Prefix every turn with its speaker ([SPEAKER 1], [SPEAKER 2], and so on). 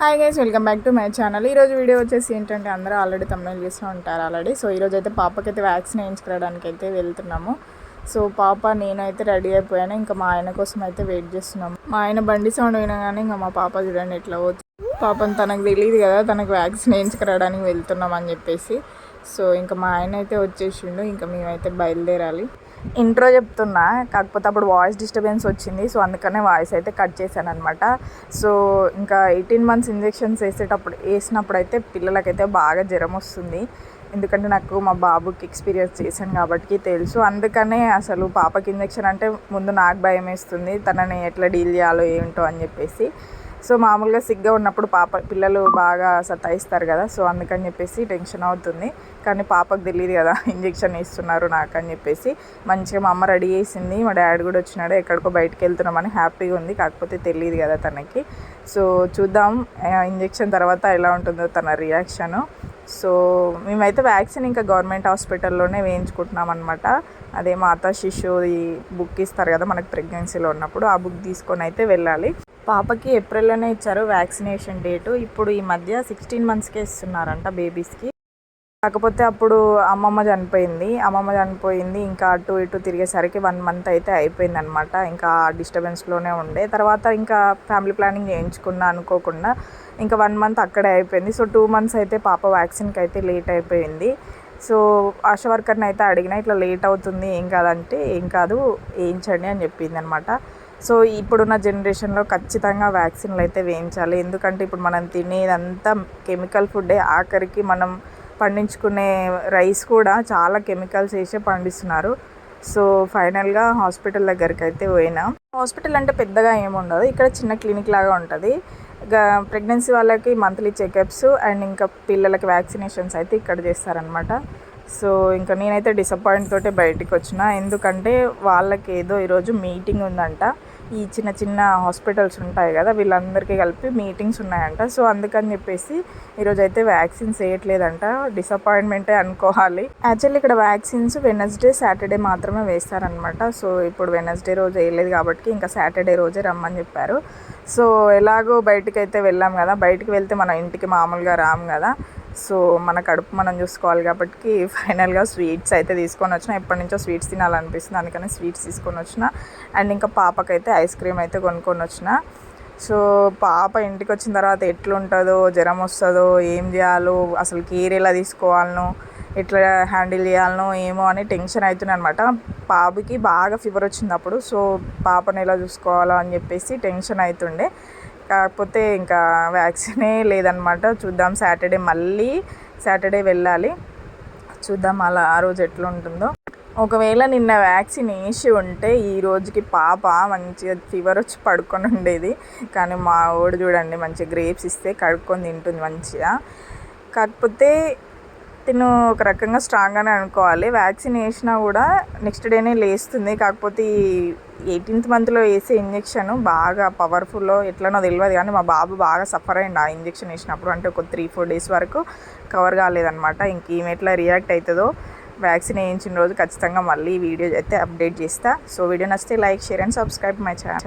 [SPEAKER 1] Hi guys welcome back to my channel ఈరోజు video వచ్చేసి ఏంటంటే అందరూ ఆల్రెడీ తమిళ చేస్తూ ఉంటారు ఆల్రెడీ సో ఈరోజు అయితే పాపకి అయితే వ్యాక్సిన్ వేయించుకోవడానికి అయితే వెళ్తున్నాము. సో పాప నేనైతే రెడీ అయిపోయాను. ఇంకా మా ఆయన కోసం అయితే వెయిట్ చేస్తున్నాము. మా ఆయన బండి సౌండ్ వినగానే ఇంకా మా పాప చూడండి ఎట్లా పోతుంది పాపం తనకు తెలియదు కదా తనకు వ్యాక్సిన్ వేయించుకురావడానికి వెళ్తున్నాం అని చెప్పేసి. సో ఇంకా మా ఆయన అయితే వచ్చేసిండు. ఇంకా మేమైతే బయలుదేరాలి. ఇంట్రో చెప్తున్నా కాకపోతే అప్పుడు వాయిస్ డిస్టర్బెన్స్ వచ్చింది సో అందుకనే వాయిస్ అయితే కట్ చేశాను అనమాట సో ఇంకా ఎయిటీన్ మంత్స్ ఇంజెక్షన్స్ వేసేటప్పుడు వేసినప్పుడు అయితే పిల్లలకైతే బాగా జ్వరం వస్తుంది. ఎందుకంటే నాకు మా బాబుకి ఎక్స్పీరియన్స్ చేశాను కాబట్టి తెలుసు. అందుకనే అసలు పాపకి ఇంజెక్షన్ అంటే ముందు నాకు భయం వేస్తుంది తనని ఎట్లా డీల్ చేయాలో ఏంటో అని చెప్పేసి. సో మామూలుగా సిగ్గా ఉన్నప్పుడు పాప పిల్లలు బాగా సతాయిస్తారు కదా సో అందుకని చెప్పేసి టెన్షన్ అవుతుంది. కానీ పాపకు తెలియదు కదా ఇంజెక్షన్ ఇస్తున్నారు నాకు అని చెప్పేసి. మంచిగా మా అమ్మ రెడీ చేసింది మా డాడీ కూడా వచ్చినాడు ఎక్కడికో బయటకు వెళ్తున్నామని హ్యాపీగా ఉంది కాకపోతే తెలియదు కదా తనకి. సో చూద్దాం ఇంజెక్షన్ తర్వాత ఎలా ఉంటుందో తన రియాక్షను. సో మేమైతే వ్యాక్సిన్ ఇంకా గవర్నమెంట్ హాస్పిటల్లోనే వేయించుకుంటున్నాం అనమాట అదే మాతా శిశువుది బుక్ ఇస్తారు కదా మనకు ప్రెగ్నెన్సీలో ఉన్నప్పుడు ఆ బుక్ తీసుకొని అయితే వెళ్ళాలి. పాపకి ఏప్రిల్లోనే ఇచ్చారు వ్యాక్సినేషన్ డేటు. ఇప్పుడు ఈ మధ్య సిక్స్టీన్ మంత్స్కే ఇస్తున్నారంట బేబీస్కి. కాకపోతే అప్పుడు అమ్మమ్మ చనిపోయింది. అమ్మమ్మ చనిపోయింది. ఇంకా అటు ఇటు తిరిగేసరికి వన్ మంత్ అయితే అయిపోయింది అనమాట ఇంకా డిస్టర్బెన్స్లోనే ఉండే. తర్వాత ఇంకా ఫ్యామిలీ ప్లానింగ్ చేయించుకున్నా అనుకోకుండా ఇంకా వన్ మంత్ అక్కడే అయిపోయింది. సో టూ మంత్స్ అయితే పాప వ్యాక్సిన్కి అయితే లేట్ అయిపోయింది. సో ఆశా వర్కర్ని అయితే అడిగిన ఇట్లా లేట్ అవుతుంది ఏం కాదంటే ఏం కాదు వేయించండి అని చెప్పింది అనమాట సో ఇప్పుడున్న జనరేషన్లో ఖచ్చితంగా వ్యాక్సిన్లు అయితే వేయించాలి. ఎందుకంటే ఇప్పుడు మనం తినేదంతా కెమికల్ ఫుడ్డే ఆఖరికి మనం పండించుకునే రైస్ కూడా చాలా కెమికల్స్ వేసే పండిస్తున్నారు. సో ఫైనల్గా హాస్పిటల్ దగ్గరికి అయితే పోయినా. హాస్పిటల్ అంటే పెద్దగా ఏముండదు ఇక్కడ చిన్న క్లినిక్ లాగా ఉంటుంది. ప్రెగ్నెన్సీ వాళ్ళకి మంత్లీ చెకప్స్ అండ్ ఇంకా పిల్లలకి వ్యాక్సినేషన్స్ అయితే ఇక్కడ చేస్తారనమాట సో ఇంకా నేనైతే డిసప్పాయింట్ తోటే బయటికి వచ్చిన ఎందుకంటే వాళ్ళకి ఏదో ఈరోజు మీటింగ్ ఉందంట. ఈ చిన్న చిన్న హాస్పిటల్స్ ఉంటాయి కదా వీళ్ళందరికీ కలిపి మీటింగ్స్ ఉన్నాయంట. సో అందుకని చెప్పేసి ఈరోజు అయితే వ్యాక్సిన్స్ వేయట్లేదంట. డిసప్పాయింట్మెంటే అనుకోవాలి. యాక్చువల్లీ ఇక్కడ వ్యాక్సిన్స్ వెనస్డే సాటర్డే మాత్రమే వేస్తారనమాట సో ఇప్పుడు వెనస్డే రోజు వేయలేదు కాబట్టి ఇంకా సాటర్డే రోజే రమ్మని చెప్పారు. సో ఎలాగో బయటకు అయితే వెళ్ళాం కదా బయటికి వెళ్తే మన ఇంటికి మామూలుగా రాము కదా. సో మన కడుపు మనం చూసుకోవాలి కాబట్టి ఫైనల్గా స్వీట్స్ అయితే తీసుకొని వచ్చిన. ఎప్పటి నుంచో స్వీట్స్ తినాలనిపిస్తుంది అందుకని స్వీట్స్ తీసుకొని వచ్చిన. అండ్ ఇంకా పాపకైతే ఐస్ క్రీమ్ అయితే కొనుక్కొని వచ్చిన. సో పాప ఇంటికి వచ్చిన తర్వాత ఎట్లుంటుందో జ్వరం వస్తుందో ఏం చేయాలో అసలు కేర్ ఎలా తీసుకోవాలనో ఎట్లా హ్యాండిల్ చేయాలనో ఏమో అని టెన్షన్ అవుతుంది అనమాట పాపకి బాగా ఫీవర్ వచ్చింది అప్పుడు సో పాపను ఎలా చూసుకోవాలో అని చెప్పేసి టెన్షన్ అవుతుండే. కాకపోతే ఇంకా వ్యాక్సినే లేదనమాట చూద్దాం సాటర్డే మళ్ళీ సాటర్డే వెళ్ళాలి. చూద్దాం అలా ఆ రోజు ఎట్లా ఉంటుందో ఒకవేళ నిన్న వ్యాక్సిన్ వేసి ఉంటే ఈ రోజుకి పాప మంచిగా ఫీవర్ వచ్చి పడుకొని ఉండేది. కానీ మా ఓడి చూడండి మంచిగా గ్రేప్స్ ఇస్తే కడుక్కొని తింటుంది మంచిగా. కాకపోతే తిను ఒక రకంగా స్ట్రాంగ్గానే అనుకోవాలి. వ్యాక్సిన్ వేసినా కూడా నెక్స్ట్ డేనే లేస్తుంది. కాకపోతే ఎయిటీన్త్ మంత్లో వేసే ఇంజెక్షన్ బాగా పవర్ఫుల్లో ఎట్లనో తెలియదు కానీ మా బాబు బాగా సఫర్ అయింది ఆ ఇంజెక్షన్ వేసినప్పుడు. అంటే ఒక త్రీ ఫోర్ డేస్ వరకు కవర్ కాలేదనమాట ఇంక ఈమె ఎట్లా రియాక్ట్ అవుతుందో వ్యాక్సిన్ వేయించిన రోజు ఖచ్చితంగా మళ్ళీ వీడియో అయితే అప్డేట్ చేస్తా. సో వీడియో నచ్చితే like share and subscribe my channel